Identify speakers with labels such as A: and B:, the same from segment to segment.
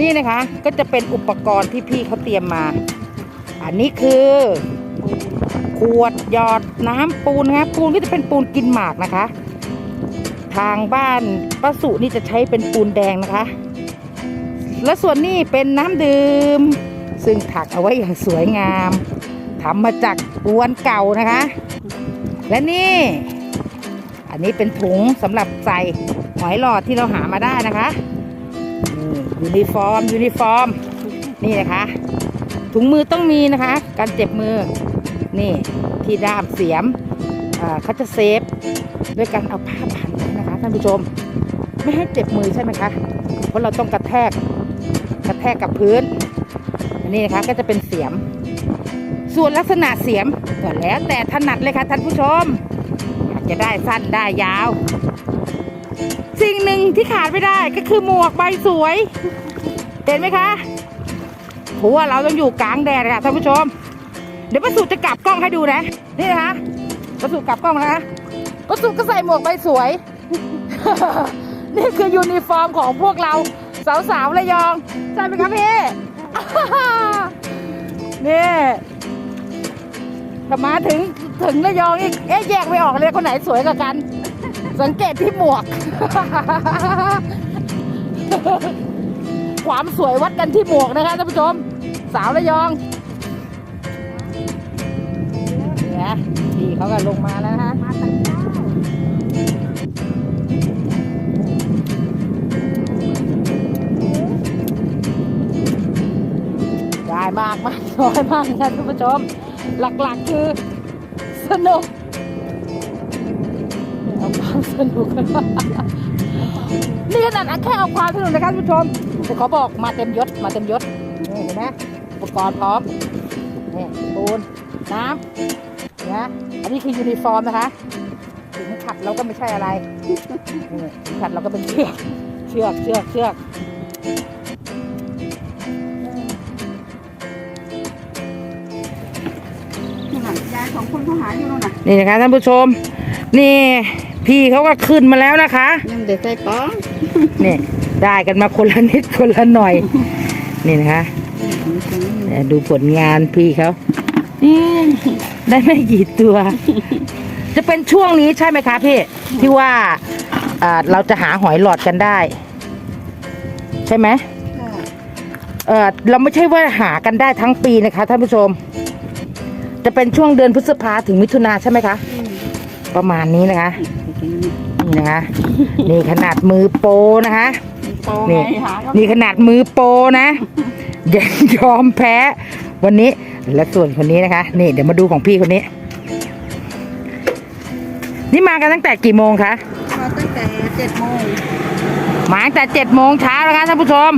A: นี่นะคะก็จะเป็นอุปกรณ์ที่พี่เขาเตรียมมา อันนี้คือ ขวดหยอดน้ำปูนนะคะปูนก็จะเป็นปูนกินหมากนะคะ ทางบ้านป้าสุนี่จะใช้เป็นปูนแดงนะคะ และส่วนนี้เป็นน้ำดื่ม ซึ่งถักเอาไว้อย่างสวยงามทำมาจากอวนเก่านะคะ และนี่ อันนี้เป็นถุงสำหรับใส่หอยหลอดที่เราหามาได้นะคะ ยูนิฟอร์มยูนิฟอร์ม นี่นะคะ ถุงมือต้องมีนะคะ การเจ็บมือ นี่ที่ด้ามเสียมเขาจะเซฟด้วยการเอาผ้าพันไว้นะคะท่านผู้ชม ไม่ให้เจ็บมือใช่ไหมคะ เพราะเราต้องกระแทกกระแทกกับพื้นอันนี้นะคะก็จะเป็นเสียม ส่วนลักษณะเสียมก็แล้วแต่ถนัดเลยค่ะท่านผู้ชมอยากจะได้สั้นได้ยาว ที่ขาดไม่ได้ก็คือหมวกใบสวย เห็นไหมคะเพราะว่าเราต้องอยู่กลางแดดค่ะท่านผู้ชม เดี๋ยวประสูจะกลับกล้องให้ดูนะ นี่นะคะประสูกลับกล้องนะคะประสูก็ใส่หมวกใบสวย นี่คือยูนิฟอร์มของพวกเราสาวๆระยองใช่ไหมคะพี่นี่ถ้ามาถึงถึงระยองอีกเอ๊ะแยกไม่ออกเลยคนไหนสวยกว่ากัน สังเกตที่หมวก ความสวยวัดกันที่หมวกนะคะท่านผู้ชม สาวระยองเนี่ยพี่เขาก็ลงมาแล้วนะคะมาตั้งเช้าได้มากมากน้อยมากนะท่านผู้ชม หลักๆคือสนุก สนุก นี่ขนาดแค่เอาความสนุกนะคะท่านผู้ชมแต่ขอบอกมาเต็มยศมาเต็มยศนี่เห็นไหมอุปกรณ์พร้อมนี่ปูนน้ำนะอันนี้คือยูนิฟอร์มนะคะถึงขัดเราก็ไม่ใช่อะไรนี่ถึงขัดเราก็เป็นเชือกเชือกเชือกเชือก
B: ยายของคนเขาหาอยู่นู่นน่ะ
A: นี่นะคะท่านผู้ชม นี่ พี่เขาก็ขึ้นมาแล้วนะคะ
B: ยังเด็กใส่ก้อง
A: นี่ได้กันมาคนละนิดคนละหน่อย นี่นะคะเดี๋ยวดูผลงานพี่เขานี่ได้ไม่กี่ตัว จะเป็นช่วงนี้ใช่ไหมคะพี่ ที่ว่าอ่าเราจะหาหอยหลอดกันได้ ใช่ไหมเออเราไม่ใช่ว่าหากันได้ทั้งปีนะคะท่านผู้ชม จะเป็นช่วงเดือนพฤษภาถึงมิถุนาใช่ไหมคะ ประมาณนี้นะคะ นี่นะคะ นี่ขนาดมือโปรนะคะ
B: โต
A: นี่
B: ไงหาก็
A: นี่ขนาดมือโปรนะยังยอมแพ้ วันนี้และส่วนคนนี้นะคะ นี่เดี๋ยวมาดูของพี่คนนี้ นี่มากันตั้งแต่กี่โมงคะ
B: มาตั้งแต่เจ็ดโมง
A: มาตั้งแต่เจ็ดโมงเช้าแล้วคะท่านผู้ชม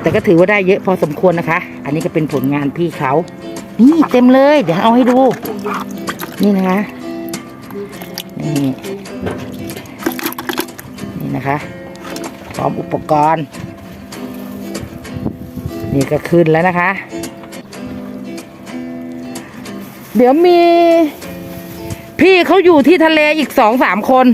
A: แต่ก็ถือว่าได้เยอะพอสมควรนะคะ อันนี้ก็เป็นผลงานพี่เขา นี่เต็มเลย เดี๋ยวเอาให้ดู นี่นะคะนี่ นะคะ พร้อมอุปกรณ์ นี่ก็ขึ้นแล้วนะคะ เดี๋ยวมี พี่เขาอยู่ที่ทะเลอีกสองสามคน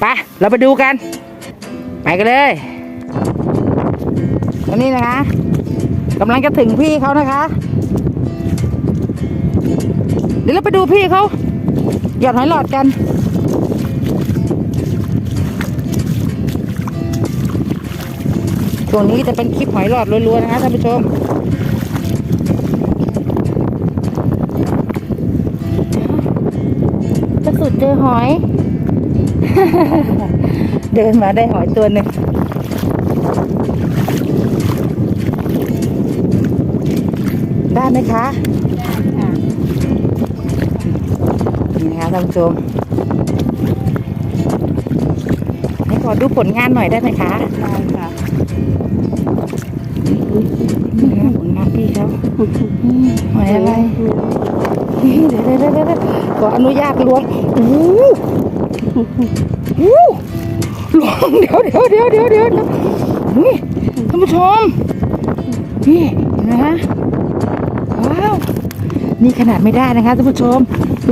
A: ไปเราไปดูกัน ไปกันเลยอันนี้นะคะกำลังจะถึงพี่เขานะคะ เดี๋ยวเราไปดูพี่เขาหยอดหอยหลอดกัน ช่วงนี้จะเป็นคลิปหอยหลอดล้วนๆนะคะท่านผู้ชมจะสุดเจอหอย เดินมาได้หอยตัวหนึ่งได้ไหมคะนี่นะคะท่านผู้ชมให้ขอดูผลงานหน่อยได้ไหมคะ
B: ได้ค่ะ
A: นี่นะคะ ผลงานพี่เขาอืมหอยอะไรเดี๋ยวเดี๋ยวเดี๋ยวขออนุญาตล้วงโอ้หโอ้ล้วงเดี๋ยวเดี๋ยวเดี๋ยวเดี๋ยวเดี๋ยวนี่ท่านผู้ชมนี่นไหมคะว้าวนี่ขนาดไม่ได้นะคะท่านผู้ชม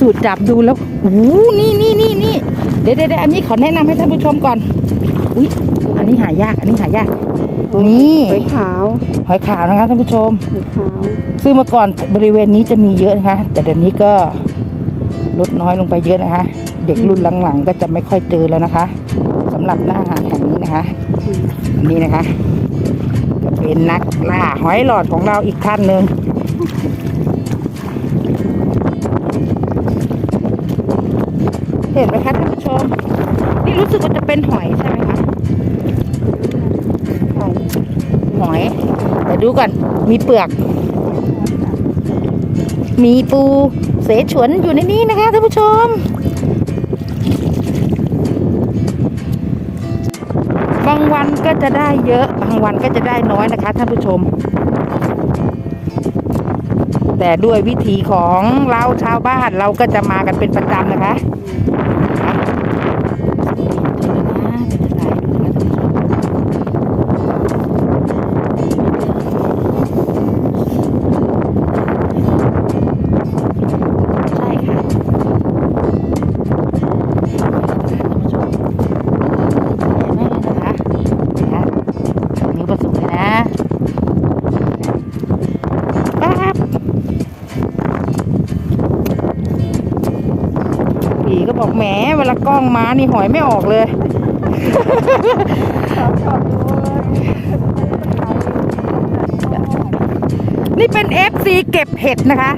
A: สูตรจับดูแล้วโอ้นี่นี่นี่นี่เดี๋ยวเดี๋ยวเดี๋ยวอันนี้ขอแนะนำให้ท่านผู้ชมก่อนอุ้ยอันนี้หายาก อันนี้หายาก นี่
B: หอยขาว
A: หอยขาวนะคะท่านผู้ชม
B: หอยขาว
A: ซึ่งเมื่อก่อนบริเวณนี้จะมีเยอะนะคะ แต่เดี๋ยวนี้ก็ลดน้อยลงไปเยอะนะคะ เด็กรุ่นหลังๆ ก็จะไม่ค่อยเจอแล้วนะคะสำหรับหน้าหาดแห่งนี้นะคะอันนี้นะคะก็เป็นนักล่าหอยหลอดของเราอีกท่านหนึ่งเห็นไหมคะท่านผู้ชม นี่รู้สึกว่าจะเป็นหอยใช่ไหมคะ หอย แต่ดูก่อน มีเปลือก มีปูเสฉวนอยู่ในนี้นะคะท่านผู้ชม บางวันก็จะได้เยอะ บางวันก็จะได้น้อยนะคะท่านผู้ชม แต่ด้วยวิถีของเราชาวบ้านเราก็จะมากันเป็นประจำนะคะใช่ค่ะท่านผู้ชมใหญ่มากเลยนะคะนะคะนิ้วประสุกเลยนะปั๊บผีก็บอกแหมเว ลากล้องม้านี่หอยไม่ออกเลย นี่เป็น FC เก็บเห็ดนะคะ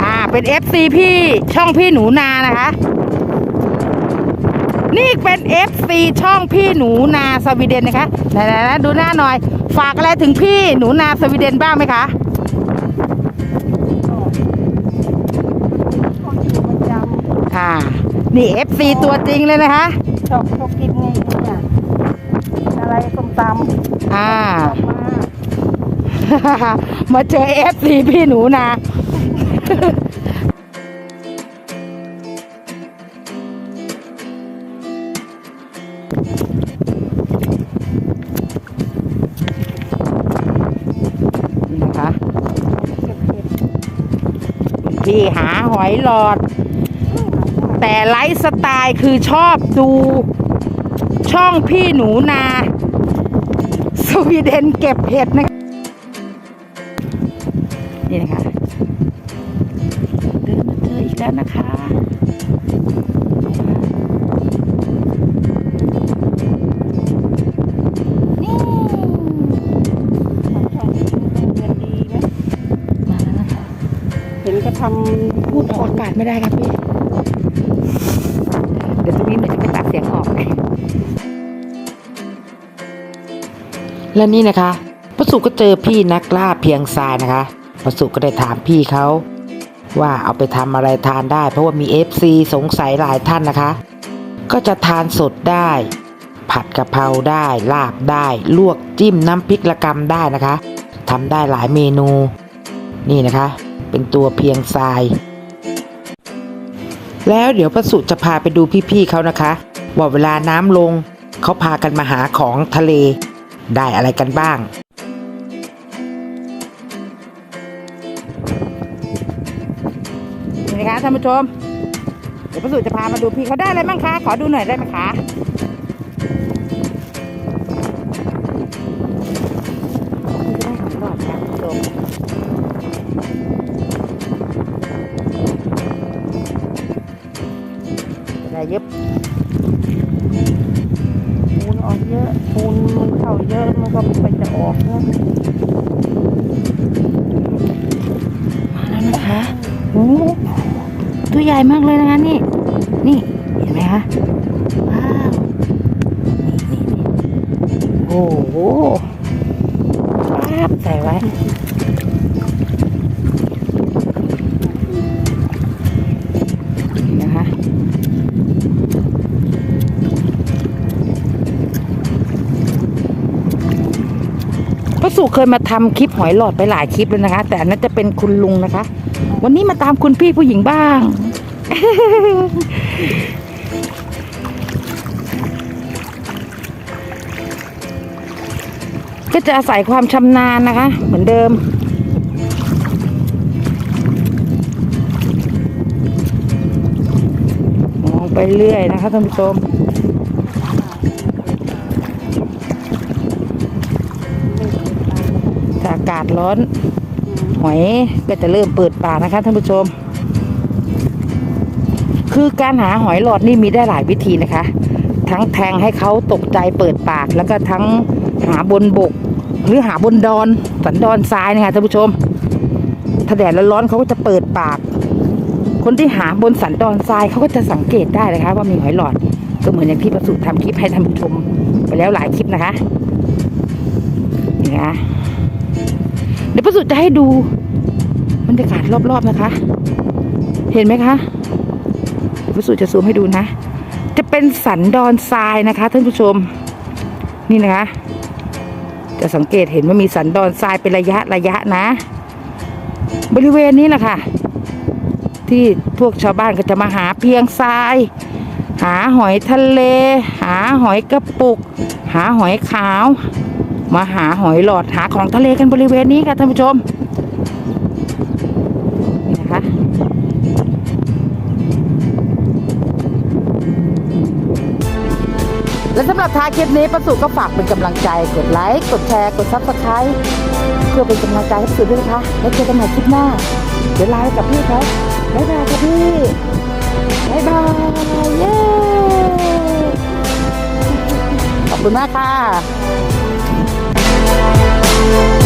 A: อ่าเป็น FC พี่ช่องพี่หนูนานะคะ นี่เป็น FC ช่องพี่หนูนาสวีเดนนะคะ ไหนๆดูหน้าหน่อย ฝากอะไรถึงพี่หนูนาสวีเดนบ้างไหมคะ
B: คนอยู่ประจ
A: อ่านี่ FC ตัวจริงเลยนะคะำ
B: ชอบชอบกินไงเนี่ยอะไรส้มตำ
A: อ่า
B: ชอบมาก
A: มาเจอ FC พี่หนูนา พี่หาหอยหลอด แต่ไลฟ์สไตล์คือชอบดูช่องพี่หนูนา สวีเดนเก็บเห็ดนะคะำพูดไม่ได้ครับพี่ เดี๋ยวตรงนี้หนูจะไปตัดเสียงออกและนี่นะคะประสุก็เจอพี่นักล่าเพียงทรายนะคะประสุก็ได้ถามพี่เขาว่าเอาไปทำอะไรทานได้ เพราะว่ามี FC สงสัยหลายท่านนะคะ ก็จะทานสดได้ ผัดกะเพราได้ลาบได้ ลวกจิ้มน้ำพริกละกำได้นะคะทำได้หลายเมนู นี่นะคะ เป็นตัวเพียงทราย แล้วเดี๋ยวประสุจะพาไปดูพี่ๆเขานะคะ ว่าเวลาน้ำลง เขาพากันมาหาของทะเล ได้อะไรกันบ้าง นี่นะคะท่านผู้ชม เดี๋ยวประสุจะพามาดูพี่เขาได้อะไรบ้างคะ ขอดูหน่อยได้ไหมคะ เย็บ
B: ปูนออกเยอะปูนมันเข้าเยอะมันก็ไปจะออกนะ
A: มาแล้วนะคะโอ้ตัวใหญ่มากเลยนะคะนี่ นี่เห็นไหมคะว้าวนี่นี่นี่โอ้โหปั๊บใส่ไว้ สุเคยมาทำคลิปหอยหลอดไปหลายคลิปแล้วนะคะ แต่นนั้นจะเป็นคุณลุงนะคะ วันนี้มาตามคุณพี่ผู้หญิงบ้าง ก็จะอาศัยความชำนาญนะคะ เหมือนเดิมมองไปเรื่อยนะคะท่านผู้ชมาอากาศร้อน หอยก็จะเริ่มเปิดปากนะคะท่านผู้ชม คือการหาหอยหลอดนี่มีได้หลายวิธีนะคะ ทั้งแทงให้เขาตกใจเปิดปาก แล้วก็ทั้งหาบนบก หรือหาบนดอนสันดอนทรายนะคะท่านผู้ชม ถ้าแดดร้อนเขาก็จะเปิดปาก คนที่หาบนสันดอนทรายเขาก็จะสังเกตได้นะคะ ว่ามีหอยหลอดก็เหมือนอย่างที่ประสุทำคลิปให้ท่านผู้ชม ไปแล้วหลายคลิปนะคะนี่นะ เดี๋ยวประสุจะให้ดูบรรยากาศรอบๆนะคะ เห็นไหมคะเดี๋ยวประสุจะซูมให้ดูนะ จะเป็นสันดอนทรายนะคะท่านผู้ชม นี่นะคะ จะสังเกตเห็นว่ามีสันดอนทรายเป็นระยะระยะนะ บริเวณนี้แหละค่ะ ที่พวกชาวบ้านก็จะมาหาเพียงทราย หาหอยทะเล หาหอยกระปุก หาหอยขาว มาหาหอยหลอดหาของทะเลกันบริเวณนี้ค่ะท่านผู้ชมนี่นะคะและสำหรับท้ายคลิปนี้ประสุก็ฝากเป็นกำลังใจกดไลค์กดแชร์กดซับสไครต์เพื่อเป็นกำลังใจให้ประสุด้วยนะคะแล้วเจอกันใหม่คลิปหน้า เดี๋ยวลาไปกับพี่เขาบ๊ายบายค่ะพี่บ๊ายบายเย้ขอบคุณมากค่ะ Thank you.